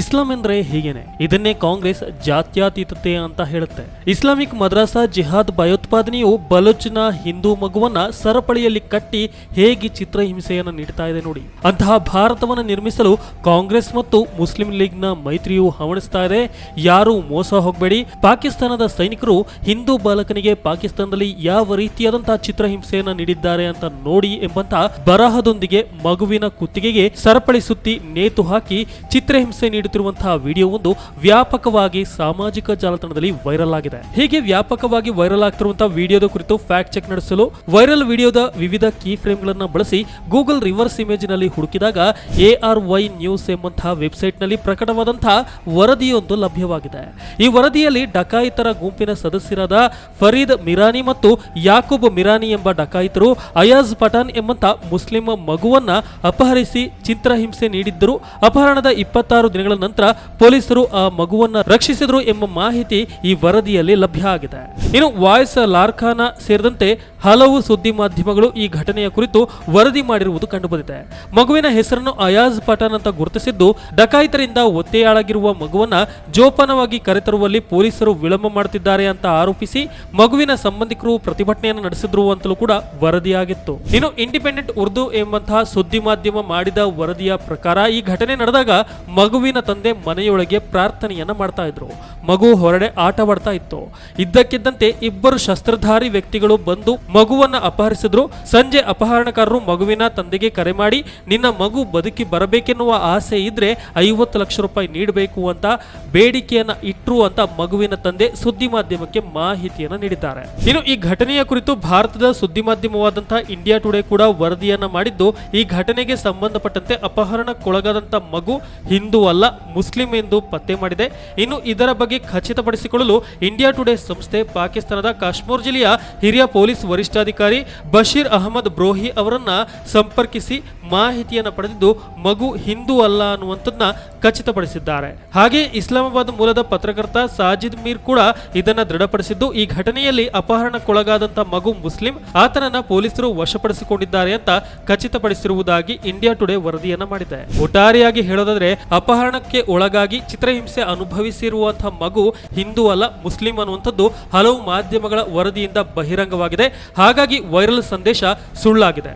ಇಸ್ಲಾಂ ಎಂದ್ರೆ ಹೀಗೇನೆ. ಇದನ್ನೇ ಕಾಂಗ್ರೆಸ್ ಜಾತ್ಯಾತೀತತೆ ಅಂತ ಹೇಳುತ್ತೆ. ಇಸ್ಲಾಮಿಕ್ ಮದ್ರಾಸಾ ಜಿಹಾದ್ ಭಯೋತ್ಪಾದನೆಯು ಬಲೋಚ್ನ ಹಿಂದೂ ಮಗುವನ್ನ ಸರಪಳಿಯಲ್ಲಿ ಕಟ್ಟಿ ಹೇಗೆ ಚಿತ್ರಹಿಂಸೆಯನ್ನು ನೀಡ್ತಾ ಇದೆ ನೋಡಿ. ಅಂತಹ ಭಾರತವನ್ನು ನಿರ್ಮಿಸಲು ಕಾಂಗ್ರೆಸ್ ಮತ್ತು ಮುಸ್ಲಿಂ ಲೀಗ್ನ ಮೈತ್ರಿಯು ಹವಣಿಸ್ತಾ ಇದೆ. ಯಾರು ಮೋಸ ಹೋಗಬೇಡಿ. ಪಾಕಿಸ್ತಾನದ ಸೈನಿಕರು ಹಿಂದೂ ಬಾಲಕನಿಗೆ ಪಾಕಿಸ್ತಾನದಲ್ಲಿ ಯಾವ ರೀತಿಯಾದಂತಹ ಚಿತ್ರಹಿಂಸೆಯನ್ನು ನೀಡಿದ್ದಾರೆ ಅಂತ ನೋಡಿ ಎಂಬಂತಹ ಬರಹದೊಂದಿಗೆ ಮಗುವಿನ ಕುತ್ತಿಗೆಗೆ ಸರಪಳಿ ಸುತ್ತಿ ನೇತು ಹಾಕಿ ಚಿತ್ರಹಿಂಸೆ ನೀಡುತ್ತಿರುವಂತಹ ವಿಡಿಯೋವೊಂದು ವ್ಯಾಪಕವಾಗಿ ಸಾಮಾಜಿಕ ಜಾಲತಾಣದಲ್ಲಿ ವೈರಲ್ ಆಗಿದೆ. ಹೀಗೆ ವ್ಯಾಪಕವಾಗಿ ವೈರಲ್ ಆಗ್ತಿರುವಂತಹ ವಿಡಿಯೋದ ಕುರಿತು ಫ್ಯಾಕ್ಟ್ ಚೆಕ್ ನಡೆಸಲು ವೈರಲ್ ವಿಡಿಯೋದ ವಿವಿಧ ಕೀ ಫ್ರೇಮ್ಗಳನ್ನು ಬಳಸಿ ಗೂಗಲ್ ರಿವರ್ಸ್ ಇಮೇಜ್ನಲ್ಲಿ ಹುಡುಕಿದಾಗ ಎ ಆರ್ ವೈ ನ್ಯೂಸ್ ಎಂಬಂತಹ ವೆಬ್ಸೈಟ್ನಲ್ಲಿ ಪ್ರಕಟವಾದಂತಹ ವರದಿಯೊಂದು ಲಭ್ಯವಾಗಿದೆ. ಈ ವರದಿಯಲ್ಲಿ ಡಕಾಯಿತರ ಗುಂಪಿನ ಸದಸ್ಯರಾದ ಫರೀದ್ ಮಿರಾನಿ ಮತ್ತು ಯಾಕೂಬ್ ಮಿರಾನಿ ಎಂಬ ಡಕಾಯಿತರು ಅಯಾಜ್ ಪಠಾನ್ ಎಂಬಂತ ಮುಸ್ಲಿಂ ಮಗುವನ್ನ ಅಪಹರಿಸಿ ಚಿತ್ರಹಿಂಸೆ ನೀಡಿದ್ದರು. ಅಪಹರಣದ ಇಪ್ಪತ್ತಾರು ದಿನಗಳ ನಂತರ ಪೊಲೀಸರು ಆ ಮಗುವನ್ನ ರಕ್ಷಿಸಿದ್ರು ಎಂಬ ಮಾಹಿತಿ ಈ ವರದಿಯಲ್ಲಿ ಲಭ್ಯ ಆಗಿದೆ. ಇನ್ನು ವಾಯ್ಸ್ ಲಾರ್ಖಾನ ಸೇರಿದಂತೆ ಹಲವು ಸುದ್ದಿ ಮಾಧ್ಯಮಗಳು ಈ ಘಟನೆಯ ಕುರಿತು ವರದಿ ಮಾಡಿರುವುದು ಕಂಡುಬಂದಿದೆ. ಮಗುವಿನ ಹೆಸರನ್ನು ಅಯಾಜ್ ಪಠಾನ್ ಅಂತ ಗುರುತಿಸಿದ್ದು, ಡಕಾಯಿತರಿಂದ ಒತ್ತೆಯಾಳಾಗಿರುವ ಮಗುವನ್ನ ಜೋಪಾನವಾಗಿ ಕರೆತರುವಲ್ಲಿ ಪೊಲೀಸರು ವಿಳಂಬ ಮಾಡುತ್ತಿದ್ದಾರೆ ಅಂತ ಆರೋಪಿಸಿ ಮಗುವಿನ ಸಂಬಂಧಿಕರು ಪ್ರತಿಭಟನೆಯನ್ನು ನಡೆಸಿದ್ರು ಅಂತಲೂ ಕೂಡ ವರದಿಯಾಗಿತ್ತು. ಇನ್ನು ಇಂಡಿಪೆಂಡೆಂಟ್ ಉರ್ದು ಎಂಬಂತಹ ಸುದ್ದಿ ಮಾಧ್ಯಮ ಮಾಡಿದ ವರದಿಯ ಪ್ರಕಾರ ಈ ಘಟನೆ ನಡೆದಾಗ ಮಗುವಿನ ತಂದೆ ಮನೆಯೊಳಗೆ ಪ್ರಾರ್ಥನೆಯನ್ನ ಮಾಡ್ತಾ ಇದ್ರು. ಮಗು ಹೊರಡೆ ಆಟವಾಡ್ತಾ ಇತ್ತು. ಇದ್ದಕ್ಕಿದ್ದಂತೆ ಇಬ್ಬರು ಶಸ್ತ್ರಧಾರಿ ವ್ಯಕ್ತಿಗಳು ಬಂದು ಮಗುವನ್ನ ಅಪಹರಿಸಿದ್ರು. ಸಂಜೆ ಅಪಹರಣಕಾರರು ಮಗುವಿನ ತಂದೆಗೆ ಕರೆ ಮಾಡಿ, ನಿನ್ನ ಮಗು ಬದುಕಿ ಬರಬೇಕೆನ್ನುವ ಆಸೆ ಇದ್ರೆ ಐವತ್ತು ಲಕ್ಷ ರೂಪಾಯಿ ನೀಡಬೇಕು ಅಂತ ಬೇಡಿಕೆಯನ್ನ ಇಟ್ರು ಅಂತ ಮಗುವಿನ ತಂದೆ ಸುದ್ದಿ ಮಾಧ್ಯಮಕ್ಕೆ ಮಾಹಿತಿಯನ್ನ ನೀಡಿದ್ದಾರೆ. ಇನ್ನು ಈ ಘಟನೆಯ ಕುರಿತು ಭಾರತದ ಸುದ್ದಿ ಮಾಧ್ಯಮವಾದಂತಹ ಇಂಡಿಯಾ ಟುಡೇ ಕೂಡ ವರದಿಯನ್ನ ಮಾಡಿದ್ದು, ಈ ಘಟನೆಗೆ ಸಂಬಂಧಪಟ್ಟಂತೆ ಅಪಹರಣಕ್ಕೊಳಗಾದಂತಹ ಮಗು ಹಿಂದೂ ಅಲ್ಲ, ಮುಸ್ಲಿಂ ಎಂದು ಪತ್ತೆ ಮಾಡಿದೆ. ಇನ್ನು ಇದರ ಬಗ್ಗೆ ಖಚಿತಪಡಿಸಿಕೊಳ್ಳಲು ಇಂಡಿಯಾ ಟುಡೇ ಸಂಸ್ಥೆ ಪಾಕಿಸ್ತಾನದ ಕಾಶ್ಮೀರ್ ಜಿಲ್ಲೆಯ ಹಿರಿಯ ಪೊಲೀಸ್ ವರಿಷ್ಠಾಧಿಕಾರಿ ಬಶೀರ್ ಅಹಮದ್ ಬ್ರೋಹಿ ಅವರನ್ನ ಸಂಪರ್ಕಿಸಿ ಮಾಹಿತಿಯನ್ನು ಪಡೆದಿದ್ದು, ಮಗು ಹಿಂದೂ ಅಲ್ಲ ಅನ್ನುವಂಥದ್ದನ್ನ ಖಚಿತಪಡಿಸಿದ್ದಾರೆ. ಹಾಗೆ ಇಸ್ಲಾಮಾಬಾದ್ ಮೂಲದ ಪತ್ರಕರ್ತ ಸಾಜಿದ್ ಮೀರ್ ಕೂಡ ಇದನ್ನ ದೃಢಪಡಿಸಿದ್ದು, ಈ ಘಟನೆಯಲ್ಲಿ ಅಪಹರಣಕ್ಕೊಳಗಾದಂಥ ಮಗು ಮುಸ್ಲಿಂ, ಆತನನ್ನ ಪೊಲೀಸರು ವಶಪಡಿಸಿಕೊಂಡಿದ್ದಾರೆ ಅಂತ ಖಚಿತಪಡಿಸಿರುವುದಾಗಿ ಇಂಡಿಯಾ ಟುಡೇ ವರದಿಯನ್ನ ಮಾಡಿದೆ. ಒಟ್ಟಾರೆಯಾಗಿ ಹೇಳೋದಾದ್ರೆ, ಅಪಹರಣಕ್ಕೆ ಒಳಗಾಗಿ ಚಿತ್ರಹಿಂಸೆ ಅನುಭವಿಸಿರುವಂತಹ ಮಗು ಹಿಂದೂ ಅಲ್ಲ, ಮುಸ್ಲಿಂ ಅನ್ನುವಂಥದ್ದು ಹಲವು ಮಾಧ್ಯಮಗಳ ವರದಿಯಿಂದ ಬಹಿರಂಗವಾಗಿದೆ. ಹಾಗಾಗಿ ವೈರಲ್ ಸಂದೇಶ ಸುಳ್ಳಾಗಿದೆ.